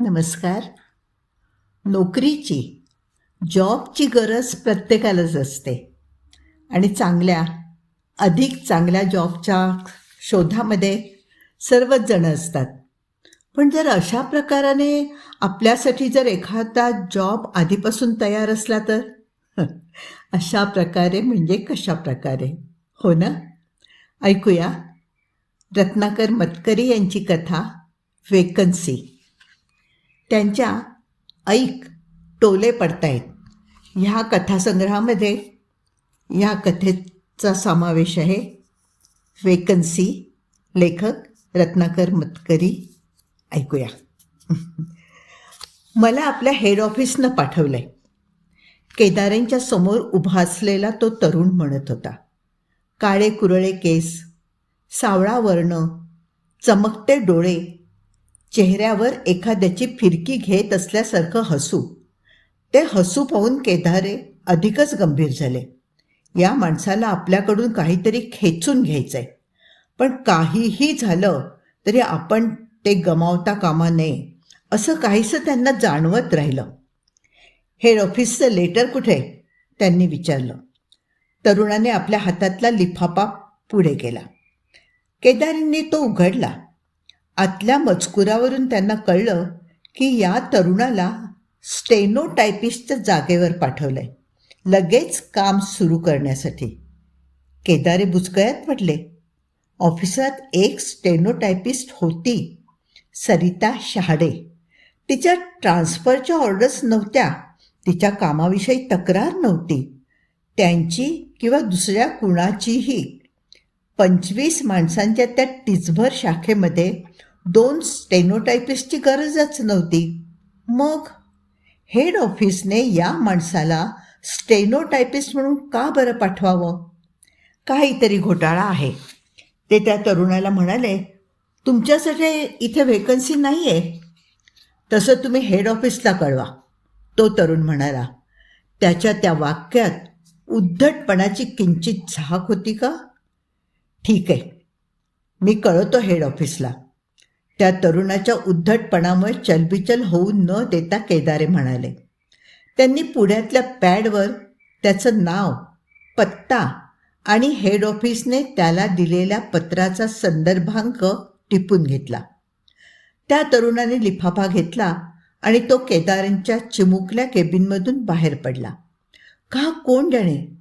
नमस्कार. नोकरीची जॉबची गरज प्रत्येकालाच असते. आणि चांगल्या अधिक चांगल्या जॉबच्या शोधामध्ये सर्वच जण असतात. पण जर अशा प्रकाराने आपल्यासाठी जर एखादा जॉब आधीपासून तयार असला तर? अशा प्रकारे म्हणजे कशा प्रकारे? हो ना? ऐकूया. रत्नाकर मतकरी यांची कथा वेकन्सी त्यांच्या ऐक टोले पडतायत. ह्या कथासंग्रहामध्ये ह्या कथेचा समावेश आहे. वेकन्सी लेखक रत्नाकर मतकरी. ऐकूया. मला आपल्या हेड ऑफिसनं पाठवलं आहे केदारेंच्या समोर उभा असलेला तो तरुण म्हणत होता. काळे कुरळे केस सावळा वर्ण चमकते डोळे चेहऱ्यावर एखाद्याची फिरकी घेत असल्यासारखं हसू. ते हसू पाहून केदारे अधिकच गंभीर झाले. या माणसाला आपल्याकडून काहीतरी खेचून घ्यायचं आहे पण काहीही झालं तरी आपण ते गमावता कामा नये असं काहीसं त्यांना जाणवत राहिलं. हेड ऑफिसचं लेटर कुठे? त्यांनी विचारलं. तरुणाने आपल्या हातातला लिफाफा पुढे केला. केदारींनी तो उघडला. आतल्या मजकुरावरून त्यांना कळलं की या तरुणाला स्टेनोटायपिस्टच्या जागेवर पाठवलं आहे लगेच काम सुरू करण्यासाठी. केदारे बुचकळ्यात पडले ऑफिसात एक स्टेनोटायपिस्ट होती सरिता शहाडे. तिच्या ट्रान्सफरच्या ऑर्डर्स नव्हत्या तिच्या कामाविषयी तक्रार नव्हती. त्यांची किंवा दुसऱ्या कुणाचीही पंचवीस माणसांच्या त्या टिचभर शाखेमध्ये दोन स्टेनोटायपिस्टची गरजच नव्हती. मग? हेड ऑफिसने या माणसाला स्टेनोटायपिस्ट म्हणून का बरं पाठवावं? काहीतरी घोटाळा आहे. ते त्या तरुणाला म्हणाले तुमच्यासाठी इथे व्हेकन्सी नाही आहे तसं तुम्ही हेड ऑफिसला कळवा तो तरुण म्हणाला. त्याच्या त्या वाक्यात उद्धटपणाची किंचित झाक होती का? ठीक आहे मी कळवतो हेड ऑफिसला त्या तरुणाच्या उद्धटपणामुळे चलबिचल होऊ न देता केदारे म्हणाले त्यांनी पुण्यातल्या पॅडवर त्याचं नाव पत्ता आणि हेड ऑफिसने त्याला दिलेल्या पत्राचा संदर्भांक टिपून घेतला. त्या तरुणाने लिफाफा घेतला आणि तो केदारांच्या चिमुकल्या केबिनमधून बाहेर पडला. का कोण जाणे?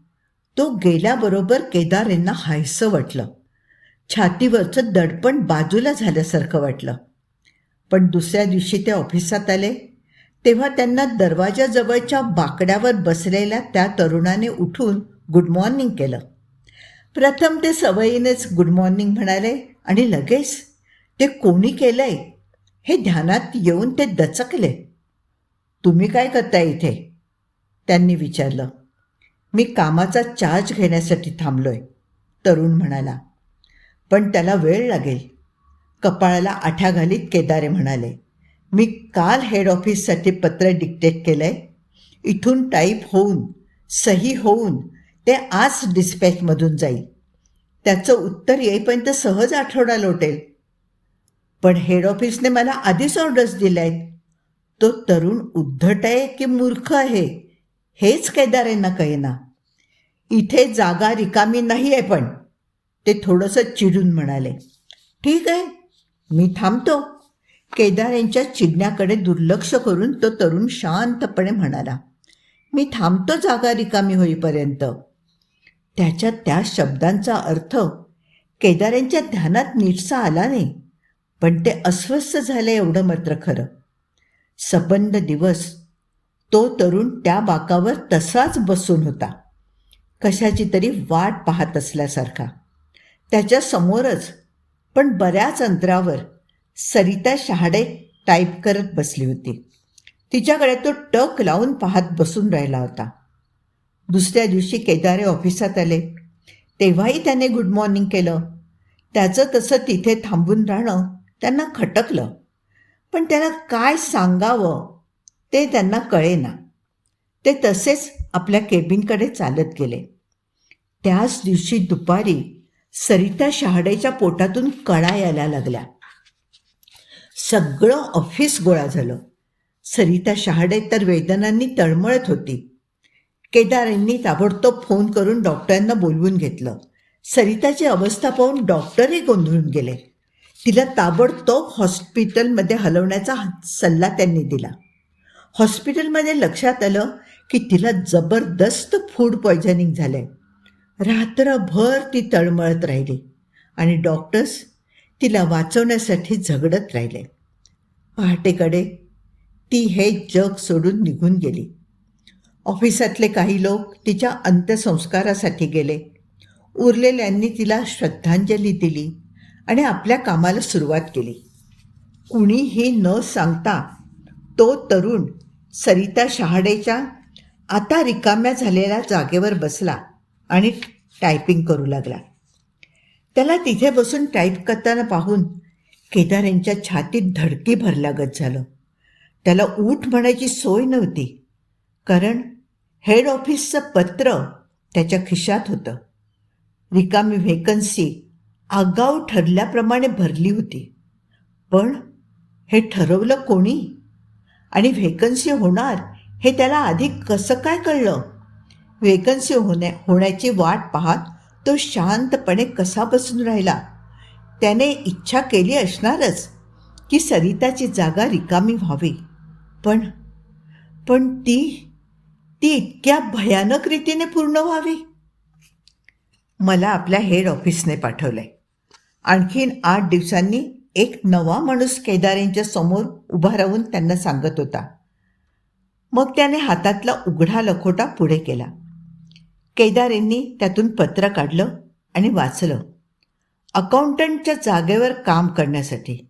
तो गेल्याबरोबर केदारेंना हायसं वाटलं. छातीवरचं दडपण बाजूला झाल्यासारखं वाटलं. पण दुसऱ्या दिवशी ते ऑफिसात आले. तेव्हा त्यांना दरवाजाजवळच्या बाकड्यावर बसलेल्या त्या तरुणाने उठून गुड मॉर्निंग केलं. प्रथम ते सवयीनेच गुड मॉर्निंग म्हणाले आणि लगेच ते कोणी केलंय? हे ध्यानात येऊन ते दचकले. तुम्ही काय करताय इथे? त्यांनी विचारलं. मी कामाचा चार्ज घेण्यासाठी थांबलोय तरुण म्हणाला. पण त्याला वेळ लागेल. कपाळाला आठ्या घालीत केदारे म्हणाले मी काल हेड ऑफिससाठी पत्र डिक्टेट केलं आहे इथून टाईप होऊन सही होऊन ते आज डिस्पॅचमधून जाईल. त्याचं उत्तर येईपर्यंत सहज आठवडा लोटेल. पण हेड ऑफिसने मला आधीच ऑर्डर्स दिल्या आहेत तो तरुण उद्धट आहे की मूर्ख आहे हेच केदारेंना कळेना. इथे जागा रिकामी नाही आहे पण ते थोडंसं चिडून म्हणाले ठीक आहे मी थांबतो. केदार यांच्या चिडण्याकडे दुर्लक्ष करून तो तरुण शांतपणे म्हणाला मी थांबतो जागा रिकामी होईपर्यंत. त्याच्या त्या शब्दांचा अर्थ केदार यांच्या ध्यानात नीटसा आला नाही पण ते अस्वस्थ झाले एवढं मात्र खरं. सबंध दिवस तो तरुण त्या बाकावर तसाच बसून होता कशाची तरी वाट पाहत असल्यासारखा. त्याच्यासमोरच पण बऱ्याच अंतरावर सरिता शहाडे टाईप करत बसली होती. तिच्याकडे तो टक लावून पाहत बसून राहिला होता. दुसऱ्या दिवशी केदारे ऑफिसात आले. तेव्हाही त्याने गुड मॉर्निंग केलं. त्याचं तसं तिथे थांबून राहणं त्यांना खटकलं. पण त्याला काय सांगावं ते त्यांना कळेना. ते तसेच आपल्या केबिनकडे चालत गेले. त्याच दिवशी दुपारी सरिता शहाडेच्या पोटातून कळा यायला लागल्या. सगळं ऑफिस गोळा झालं. सरिता शहाडे तर वेदनांनी तळमळत होती. केदारांनी ताबडतोब फोन करून डॉक्टरांना बोलवून घेतलं. सरिताची अवस्था पाहून डॉक्टरही गोंधळून गेले. तिला ताबडतोब हॉस्पिटलमध्ये हलवण्याचा सल्ला त्यांनी दिला. हॉस्पिटलमध्ये लक्षात आलं की तिला जबरदस्त फूड पॉयझनिंग आहे रात्रभर ती तळमळत राहिली आणि डॉक्टर्स तिला वाचवण्यासाठी झगडत राहिले. पहाटेकडे ती हे जग सोडून निघून गेली. ऑफिसातले काही लोक तिच्या अंत्यसंस्कारासाठी गेले. उरलेल्यांनी तिला श्रद्धांजली दिली आणि आपल्या कामाला सुरुवात केली. कुणीही न सांगता तो तरुण सरिता शहाडेच्या आता रिकाम्या झालेल्या जागेवर बसला. आणि टायपिंग करू लागला. त्याला तिथे बसून टाईप करताना पाहून केदार यांच्या छातीत धडकी भरलागत झालं. त्याला ऊठ म्हणायची सोय नव्हती कारण हेड ऑफिसचं पत्र त्याच्या खिशात होतं. रिकामी व्हेकन्सी आगाऊ ठरल्याप्रमाणे भरली होती. पण हे ठरवलं कोणी? आणि व्हेकन्सी होणार हे त्याला आधी कसं काय कळलं? वेकन्सी होण्या होण्याची वाट पाहत तो शांतपणे कसा बसून राहिला? त्याने इच्छा केली असणारच की सरिताची जागा रिकामी व्हावी. पण पण ती ती इतक्या भयानक रीतीने पूर्ण व्हावी? मला आपल्या हेड ऑफिसने पाठवलंय. आणखीन आठ दिवसांनी एक नवा माणूस केदारेंच्या समोर उभा राहून त्यांना सांगत होता. मग त्याने हातातला उघडा लखोटा पुढे केला. केदार यांनी त्यातून पत्र काढलं आणि वाचलं. अकाउंटंटच्या जागेवर काम करण्यासाठी.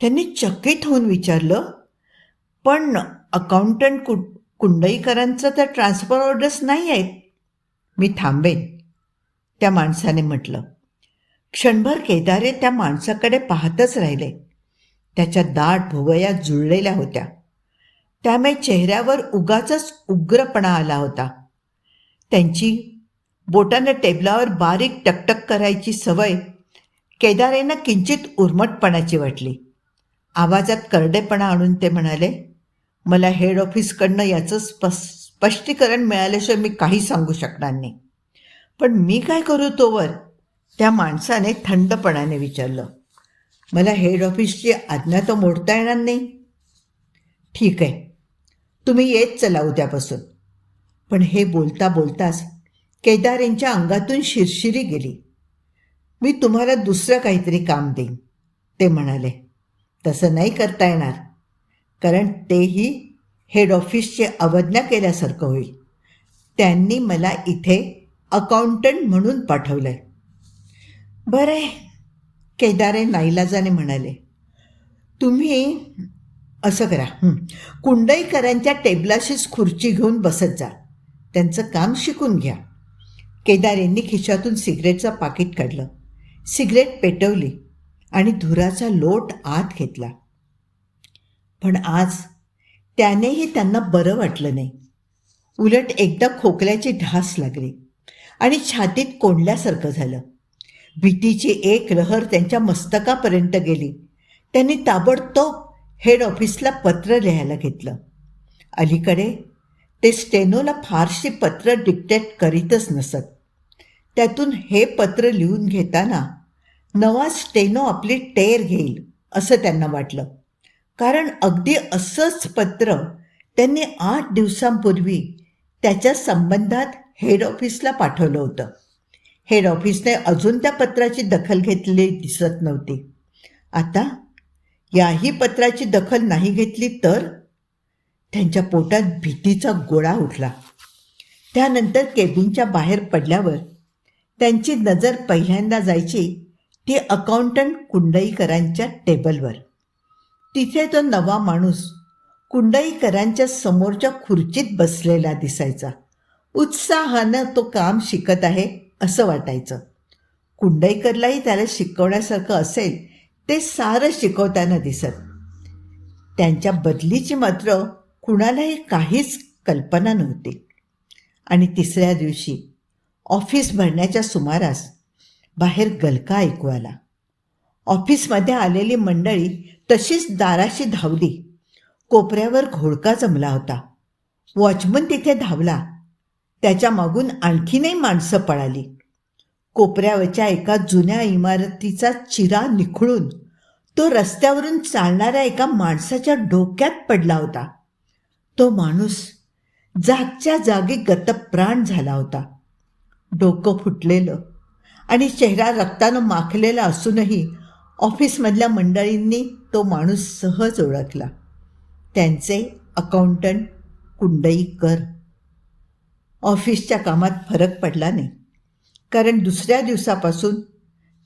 त्यांनी चकित होऊन विचारलं पण अकाउंटंट कु कुंडईकरांचं तर ट्रान्सफर ऑर्डर्स नाही आहेत. मी थांबेन. त्या माणसाने म्हटलं. क्षणभर केदारे त्या माणसाकडे पाहतच राहिले. त्याच्या दाट भुवया जुळलेल्या होत्या. त्यामुळे चेहऱ्यावर उगाच उग्रपणा आला होता. त्यांची बोटानं टेबलावर बारीक टकटक करायची सवय केदारेनं किंचित उर्मटपणाची वाटली. आवाजात करडेपणा आणून ते म्हणाले मला हेड ऑफिसकडनं याचं स्पस स्पष्टीकरण मिळाल्याशिवाय मी काही सांगू शकणार नाही. पण मी काय करू तोवर त्या माणसाने थंडपणाने विचारलं मला हेड ऑफिसची आज्ञा तर मोडता येणार नाही. ठीक आहे. तुम्ही येत चला उद्यापासून. पण हे बोलता बोलताच केदार यांच्या अंगातून शिरशिरी गेली. मी तुम्हाला दुसरं काहीतरी काम देईन ते म्हणाले. तसं नाही करता येणार कारण तेही हेड ऑफिसची अवज्ञा केल्यासारखं होईल. त्यांनी मला इथे अकाउंटंट म्हणून पाठवलं आहे बरे केदारे नाईलाजाने म्हणाले. तुम्ही असं करा कुंडईकरांच्या टेबलाशीच खुर्ची घेऊन बसत जा. त्यांचं काम शिकून घ्या. केदार यांनी खिशातून सिगरेटचं पाकिट काढलं. सिगरेट पेटवली आणि धुराचा लोट आत घेतला. पण आज त्यानेही त्यांना बरं वाटलं नाही. उलट एकदा खोकल्याची ढास लागली आणि छातीत कोंडल्यासारखं झालं. भीतीची एक लहर त्यांच्या मस्तकापर्यंत गेली. त्यांनी ताबडतोब हेड ऑफिसला पत्र लिहायला घेतलं. अलीकडे ते स्टेनोला फारशी पत्र डिक्टेट करीतच नसत. त्यातून हे पत्र लिहून घेताना नवा स्टेनो आपली टेर घेईल असं त्यांना वाटलं. कारण अगदी असंच पत्र त्यांनी आठ दिवसांपूर्वी त्याच्या संबंधात हेड ऑफिसला पाठवलं होतं. हेड ऑफिसने अजून त्या पत्राची दखल घेतलेली दिसत नव्हती. आता याही पत्राची दखल नाही घेतली तर? त्यांच्या पोटात भीतीचा गोळा उठला. त्यानंतर केबिनच्या बाहेर पडल्यावर त्यांची नजर पहिल्यांदा जायची ती अकाउंटंट कुंडईकरांच्या टेबलवर. तिथे तो नवा माणूस कुंडईकरांच्या समोरच्या खुर्चीत बसलेला दिसायचा. उत्साहानं तो काम शिकत आहे असं वाटायचं. कुंडईकरलाही त्याला शिकवण्यासारखं असेल ते सारं शिकवताना दिसत. त्यांच्या बदलीची मात्र कुणालाही काहीच कल्पना नव्हती. आणि तिसऱ्या दिवशी ऑफिस भरण्याच्या सुमारास बाहेर गलका ऐकू आला. ऑफिसमध्ये आलेली मंडळी तशीच दाराशी धावली. कोपऱ्यावर घोडका जमला होता. वॉचमन तिथे धावला. त्याच्या मागून आणखीनही माणसं पळाली. कोपऱ्यावरच्या एका जुन्या इमारतीचा चिरा निखळून तो रस्त्यावरून चालणाऱ्या एका माणसाच्या डोक्यात पडला होता. तो माणूस जागच्या जागी गतप्राण झाला होता. डोकं फुटलेलं आणि चेहरा रक्तानं माखलेला असूनही ऑफिसमधल्या मंडळींनी तो माणूस सहज ओळखला. त्यांचे अकाउंटंट कुंडईकर. ऑफिसच्या कामात फरक पडला नाही. कारण दुसऱ्या दिवसापासून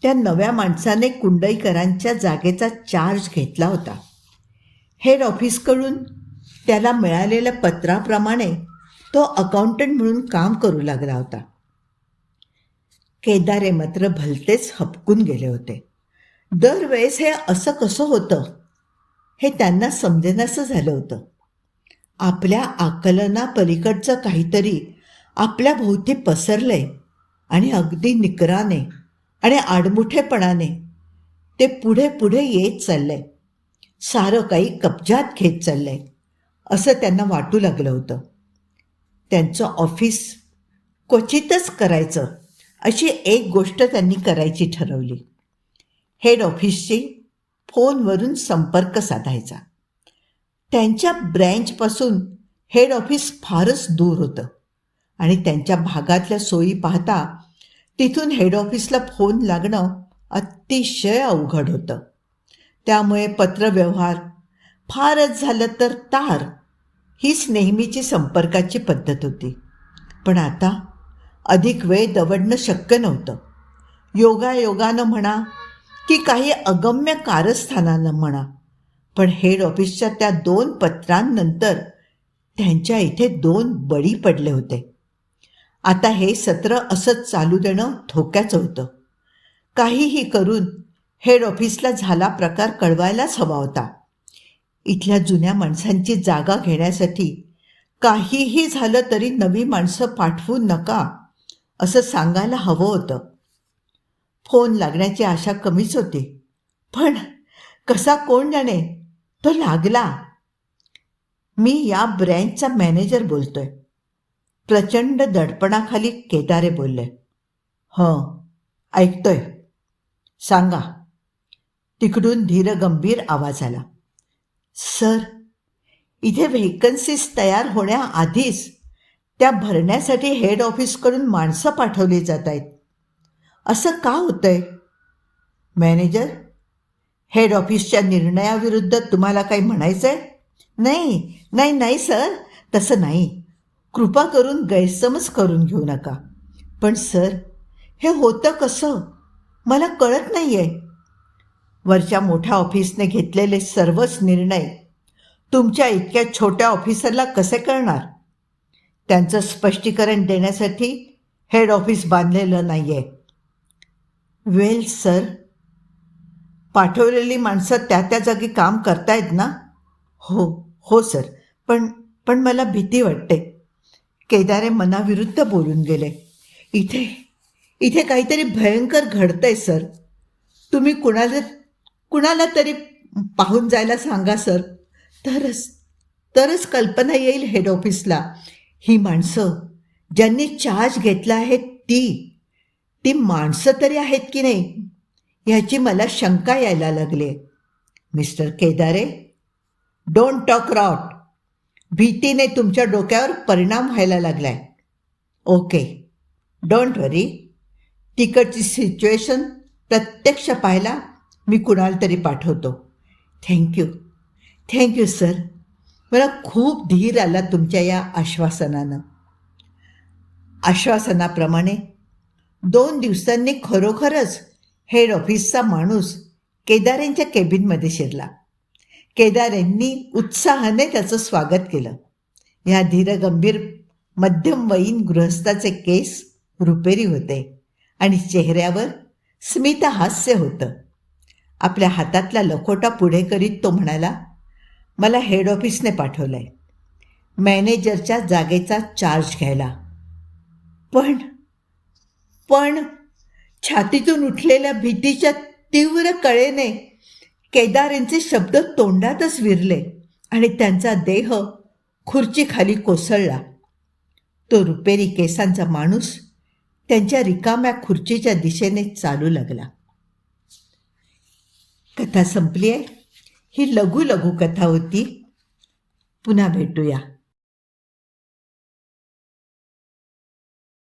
त्या नव्या माणसाने कुंडईकरांच्या जागेचा चार्ज घेतला होता. हेड ऑफिसकडून त्याला मिळालेल्या पत्राप्रमाणे तो अकाउंटंट म्हणून काम करू लागला होता. केदारे मात्र भलतेच हपकून गेले होते. दरवेळेस हे असं कसं होतं? हे त्यांना समजेनासं झालं होतं. आपल्या आकलनापलीकडचं काहीतरी आपल्या भोवती पसरलंय आणि अगदी निकराने आणि आडमुठेपणाने ते पुढे पुढे येत चाललंय. सारं काही कब्जात घेत चाललंय. असं त्यांना वाटू लागलं होतं. त्यांचं ऑफिस क्वचितच करायचं अशी एक गोष्ट त्यांनी करायची ठरवली. हेड ऑफिसशी फोनवरून संपर्क साधायचा. त्यांच्या ब्रँचपासून हेड ऑफिस फारच दूर होतं. आणि त्यांच्या भागातल्या सोयी पाहता तिथून हेड ऑफिसला फोन लागणं अतिशय अवघड होतं. त्यामुळे पत्रव्यवहार फारच झालं तर तार हीच नेहमीची संपर्काची पद्धत होती. पण आता अधिक वेळ दवडणं शक्य नव्हतं. योगायोगानं म्हणा की काही अगम्य कारस्थानानं म्हणा. पण हेड ऑफिसच्या त्या दोन पत्रांनंतर त्यांच्या इथे दोन बळी पडले होते. आता हे सत्र असंच चालू देणं धोक्याचं होतं. काहीही करून हेड ऑफिसला झाला प्रकार कळवायलाच हवा होता. इथल्या जुन्या माणसांची जागा घेण्यासाठी काहीही झालं तरी नवी माणसं पाठवू नका असं सांगायला हवं होतं. फोन लागण्याची आशा कमीच होती. पण कसा कोण जाणे? तो लागला. मी या ब्रँचचा मॅनेजर बोलतोय. प्रचंड दडपणाखाली केदारे बोलले. हं ऐकतोय. सांगा. तिकडून धीरगंभीर आवाज आला. सर इथे व्हेकन्सीज तयार होण्याआधीच त्या भरण्यासाठी हेड ऑफिसकडून माणसं पाठवली जात आहेत. असं का होतंय? मॅनेजर हेड ऑफिसच्या निर्णयाविरुद्ध तुम्हाला काही म्हणायचं आहे नाही नाही नाही सर. तसं नाही. कृपा करून गैरसमज करून घेऊ नका. पण सर हे होतं कसं? मला कळत नाही आहे वरच्या मोठ्या ऑफिसने घेतलेले सर्वच निर्णय तुमच्या इतक्या छोट्या ऑफिसरला कसे कळणार? त्यांचं स्पष्टीकरण देण्यासाठी हेड ऑफिस बांधलेलं नाही आहे वेल सर. पाठवलेली माणसं त्या त्या जागी काम करतायत ना? हो हो सर. पण पण मला भीती वाटते. केदारे मनाविरुद्ध बोलून गेले. इथे इथे काहीतरी भयंकर घडतंय सर. तुम्ही कुणाला कुणाला तरी पाहून जायला सांगा सर. तरच तरच कल्पना येईल हेड ऑफिसला ही माणसं ज्यांनी चार्ज घेतला आहे ती ती माणसं तरी आहेत की नाही ह्याची मला शंका यायला लागली mister Kedare don't talk rot भीतीने तुमच्या डोक्यावर परिणाम व्हायला लागलाय. ओके डोंट वरी तिकडची सिच्युएशन प्रत्यक्ष पाहायला मी कुणाला तरी पाठवतो. थँक्यू थँक्यू सर मला खूप धीर आला तुमच्या या आश्वासनानं. आश्वासनाप्रमाणे दोन दिवसांनी खरोखरच हेड ऑफिसचा माणूस केदारेंच्या केबिनमध्ये शिरला. केदारेंनी उत्साहाने त्याचं स्वागत केलं. ह्या धीरगंभीर मध्यमवयीन गृहस्थाचे केस रुपेरी होते आणि चेहऱ्यावर स्मितहास्य होतं. आपल्या हातातला लखोटा पुढे करीत तो म्हणाला मला हेड ऑफिसने पाठवलं आहे मॅनेजरच्या जागेचा चार्ज घ्यायला. पण पण छातीतून उठलेल्या भीतीच्या तीव्र कळेने केदार यांचे शब्द तोंडातच विरले आणि त्यांचा देह खुर्ची खाली कोसळला. तो रुपेरी केसांचा माणूस त्यांच्या रिकाम्या खुर्चीच्या दिशेने चालू लागला. कथा संपली आहे. ही लघु लघु कथा होती. पुन्हा भेटूया.